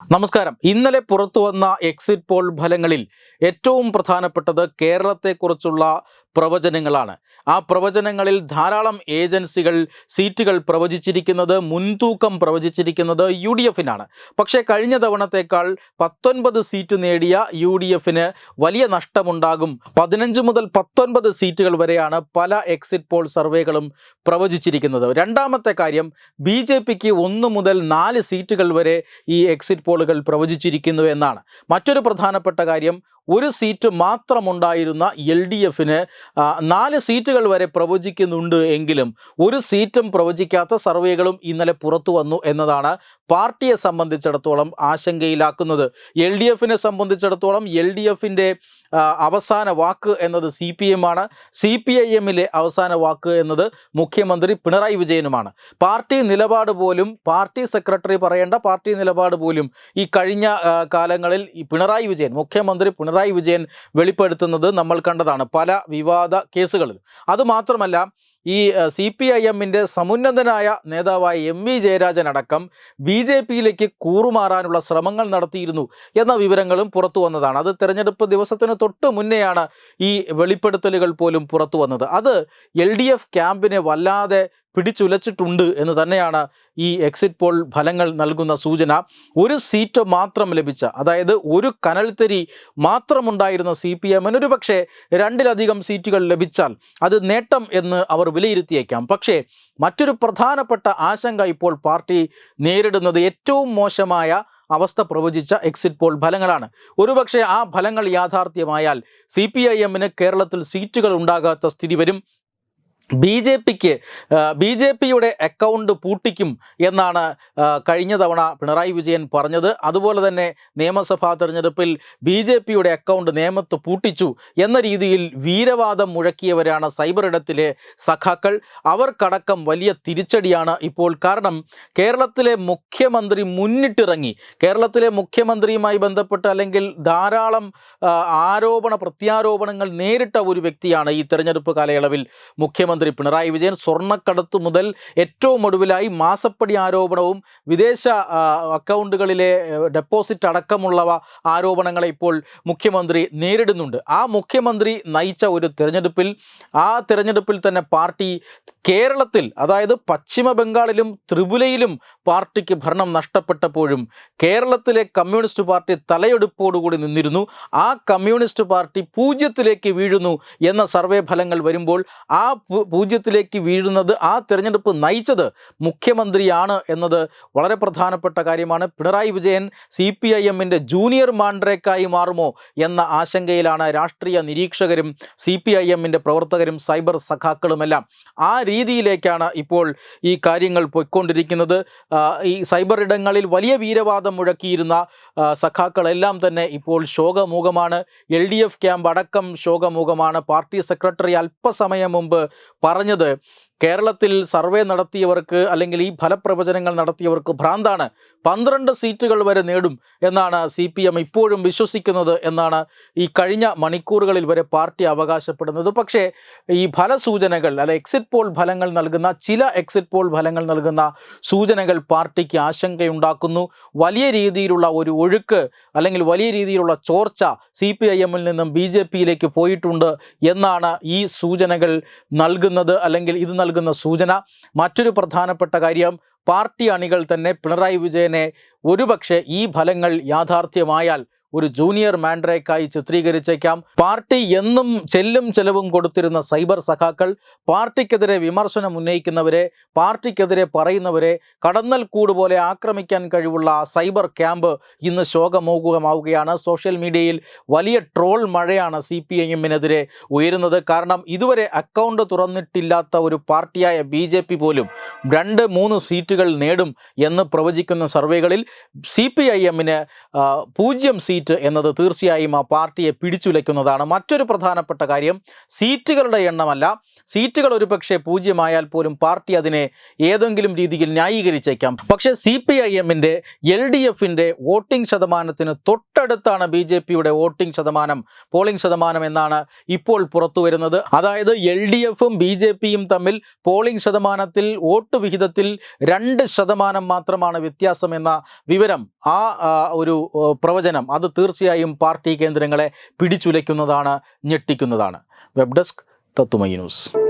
നമസ്കാരം. ഇന്നലെ പുറത്തു വന്ന എക്സിറ്റ് പോൾ ഫലങ്ങളിൽ ഏറ്റവും പ്രധാനപ്പെട്ടത് കേരളത്തെക്കുറിച്ചുള്ള പ്രവചനങ്ങളാണ്. ആ പ്രവചനങ്ങളിൽ ധാരാളം ഏജൻസികൾ സീറ്റുകൾ പ്രവചിച്ചിരിക്കുന്നത് മുൻതൂക്കം പ്രവചിച്ചിരിക്കുന്നത് യു ഡി എഫിനാണ്. പക്ഷേ കഴിഞ്ഞ തവണത്തേക്കാൾ പത്തൊൻപത് സീറ്റ് നേടിയ യു ഡി എഫിന് വലിയ നഷ്ടമുണ്ടാകും. പതിനഞ്ച് മുതൽ പത്തൊൻപത് സീറ്റുകൾ വരെയാണ് പല എക്സിറ്റ് പോൾ സർവേകളും പ്രവചിച്ചിരിക്കുന്നത്. രണ്ടാമത്തെ കാര്യം ബി ജെ പിക്ക് ഒന്ന് മുതൽ നാല് സീറ്റുകൾ വരെ ഈ എക്സിറ്റ് പോളുകൾ പ്രവചിച്ചിരിക്കുന്നു എന്നാണ്. മറ്റൊരു പ്രധാനപ്പെട്ട കാര്യം ഒരു സീറ്റ് മാത്രമുണ്ടായിരുന്ന എൽ ഡി എഫിന് നാല് സീറ്റുകൾ വരെ പ്രവചിക്കുന്നുണ്ട് എങ്കിലും ഒരു സീറ്റും പ്രവചിക്കാത്ത സർവേകളും ഇന്നലെ പുറത്തു വന്നു എന്നതാണ് പാർട്ടിയെ സംബന്ധിച്ചിടത്തോളം ആശങ്കയിലാക്കുന്നത്. എൽ ഡി എഫിനെ സംബന്ധിച്ചിടത്തോളം എൽ ഡി എഫിന്റെ അവസാന വാക്ക് എന്നത് സി പി എം ആണ് സി പി ഐ എമ്മിലെ അവസാന വാക്ക് എന്നത് മുഖ്യമന്ത്രി പിണറായി വിജയനുമാണ്. പാർട്ടി നിലപാട് പോലും പാർട്ടി സെക്രട്ടറി പറയേണ്ട പാർട്ടി നിലപാട് പോലും ഈ കഴിഞ്ഞ കാലങ്ങളിൽ പിണറായി വിജയൻ മുഖ്യമന്ത്രി പിണറായി വിജയൻ വെളിപ്പെടുത്തുന്നത് നമ്മൾ കണ്ടതാണ് പല വിവാദ കേസുകളിൽ. അതുമാത്രമല്ല ഈ സി പി ഐ എമ്മിന്റെ സമുന്നതനായ നേതാവായ എം വി ജയരാജൻ അടക്കം ബി ജെ പിയിലേക്ക് കൂറുമാറാനുള്ള ശ്രമങ്ങൾ നടത്തിയിരുന്നു എന്ന വിവരങ്ങളും പുറത്തു വന്നതാണ്. അത് തെരഞ്ഞെടുപ്പ് ദിവസത്തിന് തൊട്ട് മുന്നെയാണ് ഈ വെളിപ്പെടുത്തലുകൾ പോലും പുറത്തു വന്നത്. അത് എൽ ഡി എഫ് ക്യാമ്പിനെ വല്ലാതെ പിടിച്ചുലച്ചിട്ടുണ്ട് എന്ന് തന്നെയാണ് ഈ എക്സിറ്റ് പോൾ ഫലങ്ങൾ നൽകുന്ന സൂചന. ഒരു സീറ്റ് മാത്രം ലഭിച്ച അതായത് ഒരു കനൽത്തരി മാത്രമുണ്ടായിരുന്ന സി പി എമ്മിന് ഒരു പക്ഷേ രണ്ടിലധികം സീറ്റുകൾ ലഭിച്ചാൽ അത് നേട്ടം എന്ന് അവർ വിലയിരുത്തിയേക്കാം. പക്ഷേ മറ്റൊരു പ്രധാനപ്പെട്ട ആശങ്ക ഇപ്പോൾ പാർട്ടി നേരിടുന്നത് ഏറ്റവും മോശമായ അവസ്ഥ പ്രവചിച്ച എക്സിറ്റ് പോൾ ഫലങ്ങളാണ്. ഒരുപക്ഷെ ആ ഫലങ്ങൾ യാഥാർത്ഥ്യമായാൽ സി പി ഐ എമ്മിന് കേരളത്തിൽ സീറ്റുകൾ ഉണ്ടാകാത്ത സ്ഥിതി വരും. ബി ജെ പിക്ക് ബി ജെ പിയുടെ അക്കൗണ്ട് പൂട്ടിക്കും എന്നാണ് കഴിഞ്ഞ തവണ പിണറായി വിജയൻ പറഞ്ഞത്. അതുപോലെ തന്നെ നിയമസഭാ തെരഞ്ഞെടുപ്പിൽ ബി ജെ പിയുടെ അക്കൗണ്ട് നിയമത്ത് പൂട്ടിച്ചു എന്ന രീതിയിൽ വീരവാദം മുഴക്കിയവരാണ് സൈബർ ഇടത്തിലെ സഖാക്കൾ. അവർക്കടക്കം വലിയ തിരിച്ചടിയാണ് ഇപ്പോൾ കാരണം കേരളത്തിലെ മുഖ്യമന്ത്രി മുന്നിട്ടിറങ്ങി. കേരളത്തിലെ മുഖ്യമന്ത്രിയുമായി ബന്ധപ്പെട്ട് അല്ലെങ്കിൽ ധാരാളം ആരോപണ പ്രത്യാരോപണങ്ങൾ നേരിട്ട ഒരു വ്യക്തിയാണ് ഈ തെരഞ്ഞെടുപ്പ് കാലയളവിൽ മുഖ്യമന്ത്രി. പിണറായി വിജയൻ സ്വർണക്കടത്ത് മുതൽ ഏറ്റവും ഒടുവിലായി മാസപ്പടി ആരോപണവും വിദേശ അക്കൗണ്ടുകളിലെ ഡെപ്പോസിറ്റ് അടക്കമുള്ളവ ആരോപണങ്ങളെ ഇപ്പോൾ മുഖ്യമന്ത്രി നേരിടുന്നുണ്ട്. ആ മുഖ്യമന്ത്രി നയിച്ച ഒരു തിരഞ്ഞെടുപ്പിൽ ആ തിരഞ്ഞെടുപ്പിൽ തന്നെ പാർട്ടി കേരളത്തിൽ അതായത് പശ്ചിമ ബംഗാളിലും ത്രിപുരയിലും പാർട്ടിക്ക് ഭരണം നഷ്ടപ്പെട്ടപ്പോഴും കേരളത്തിലെ കമ്മ്യൂണിസ്റ്റ് പാർട്ടി തലയെടുപ്പോടുകൂടി നിന്നിരുന്നു. ആ കമ്മ്യൂണിസ്റ്റ് പാർട്ടി പൂജ്യത്തിലേക്ക് വീഴുന്നു എന്ന സർവേ ഫലങ്ങൾ വരുമ്പോൾ ആ പൂജ്യത്തിലേക്ക് വീഴുന്നത് ആ തിരഞ്ഞെടുപ്പ് നയിച്ചത് മുഖ്യമന്ത്രിയാണ് എന്നത് വളരെ പ്രധാനപ്പെട്ട കാര്യമാണ്. Pinarayi Vijayan C P I എമ്മിന്റെ ജൂനിയർ മാൻഡ്രേക്കായി മാറുമോ എന്ന ആശങ്കയിലാണ് രാഷ്ട്രീയ നിരീക്ഷകരും സി പി ഐ എമ്മിന്റെ പ്രവർത്തകരും സൈബർ സഖാക്കളുമെല്ലാം. ആ രീതിയിലേക്കാണ് ഇപ്പോൾ ഈ കാര്യങ്ങൾ പോയിക്കൊണ്ടിരിക്കുന്നത്. ഈ സൈബർ ഇടങ്ങളിൽ വലിയ വീരവാദം മുഴക്കിയിരുന്ന സഖാക്കളെല്ലാം തന്നെ ഇപ്പോൾ ശോകമൂഖമാണ് എൽ ഡി എഫ് ക്യാമ്പ് അടക്കം ശോകമൂഖമാണ് പാർട്ടി സെക്രട്ടറി അല്പസമയം മുമ്പ് പറഞ്ഞത് കേരളത്തിൽ സർവേ നടത്തിയവർക്ക് അല്ലെങ്കിൽ ഈ ഫലപ്രവചനങ്ങൾ നടത്തിയവർക്ക് ഭ്രാന്താണ്. പന്ത്രണ്ട് സീറ്റുകൾ വരെ നേടും എന്നാണ് സി പി എം ഇപ്പോഴും വിശ്വസിക്കുന്നത് എന്നാണ് ഈ കഴിഞ്ഞ മണിക്കൂറുകളിൽ വരെ പാർട്ടി അവകാശപ്പെടുന്നത്. പക്ഷേ ഈ ഫലസൂചനകൾ അല്ലെ എക്സിറ്റ് പോൾ ഫലങ്ങൾ നൽകുന്ന ചില എക്സിറ്റ് പോൾ ഫലങ്ങൾ നൽകുന്ന സൂചനകൾ പാർട്ടിക്ക് ആശങ്കയുണ്ടാക്കുന്നു. വലിയ രീതിയിലുള്ള ഒരു ഒഴുക്ക് അല്ലെങ്കിൽ വലിയ രീതിയിലുള്ള ചോർച്ച സി പി ഐ എമ്മിൽ നിന്നും ബി ജെ പിയിലേക്ക് പോയിട്ടുണ്ട് എന്നാണ് ഈ സൂചനകൾ നൽകുന്നത് അല്ലെങ്കിൽ ഇത് നൽകുന്ന സൂചന. മറ്റൊരു പ്രധാനപ്പെട്ട കാര്യം പാർട്ടി അണികൾ തന്നെ പിണറായി വിജയനെ ഒരുപക്ഷെ ഈ ഫലങ്ങൾ യാഥാർത്ഥ്യമായാൽ ഒരു ജൂനിയർ മാൻഡ്രേക്കായി ചിത്രീകരിച്ചേക്കാം. പാർട്ടി എന്നും ചെല്ലും ചെലവും കൊടുത്തിരുന്ന സൈബർ സഖാക്കൾ പാർട്ടിക്കെതിരെ വിമർശനം ഉന്നയിക്കുന്നവരെ പാർട്ടിക്കെതിരെ പറയുന്നവരെ കടന്നൽ കൂട് പോലെ ആക്രമിക്കാൻ കഴിവുള്ള സൈബർ ക്യാമ്പ് ഇന്ന് ശോകമോകുകമാവുകയാണ്. സോഷ്യൽ മീഡിയയിൽ വലിയ ട്രോൾ മഴയാണ് സി പി എമ്മിനെതിരെ ഉയരുന്നത്. കാരണം ഇതുവരെ അക്കൗണ്ട് തുറന്നിട്ടില്ലാത്ത ഒരു പാർട്ടിയായ ബി ജെ പി പോലും രണ്ട് മൂന്ന് സീറ്റുകൾ നേടും എന്ന് പ്രവചിക്കുന്ന സർവേകളിൽ സി പി ഐ എമ്മിന് പൂജ്യം സീറ്റ് സീറ്റ് എന്നത് തീർച്ചയായും ആ പാർട്ടിയെ പിടിച്ചുലയ്ക്കുന്നതാണ്. മറ്റൊരു പ്രധാനപ്പെട്ട കാര്യം സീറ്റുകളുടെ എണ്ണമല്ല. സീറ്റുകൾ ഒരുപക്ഷെ പൂജ്യമായാൽ പോലും പാർട്ടി അതിനെ ഏതെങ്കിലും രീതിയിൽ ന്യായീകരിച്ചേക്കാം. പക്ഷേ സി പി ഐ എമ്മിന്റെ എൽ ഡി എഫിന്റെ വോട്ടിംഗ് ശതമാനത്തിന് തൊട്ടടുത്താണ് ബി ജെ പിയുടെ വോട്ടിംഗ് ശതമാനം പോളിംഗ് ശതമാനം എന്നാണ് ഇപ്പോൾ പുറത്തു വരുന്നത്. അതായത് എൽ ഡി എഫും ബി ജെ പിയും തമ്മിൽ പോളിംഗ് ശതമാനത്തിൽ വോട്ട് വിഹിതത്തിൽ രണ്ട് ശതമാനം മാത്രമാണ് വ്യത്യാസം എന്ന വിവരം ആ ഒരു പ്രവചനം. പ്രവചനം തീർച്ചയായും പാർട്ടി കേന്ദ്രങ്ങളെ പിടിച്ചുലയ്ക്കുന്നതാണ് ഞെട്ടിക്കുന്നതാണ്. വെബ് ഡെസ്ക് തത്തുമൈ ന്യൂസ്.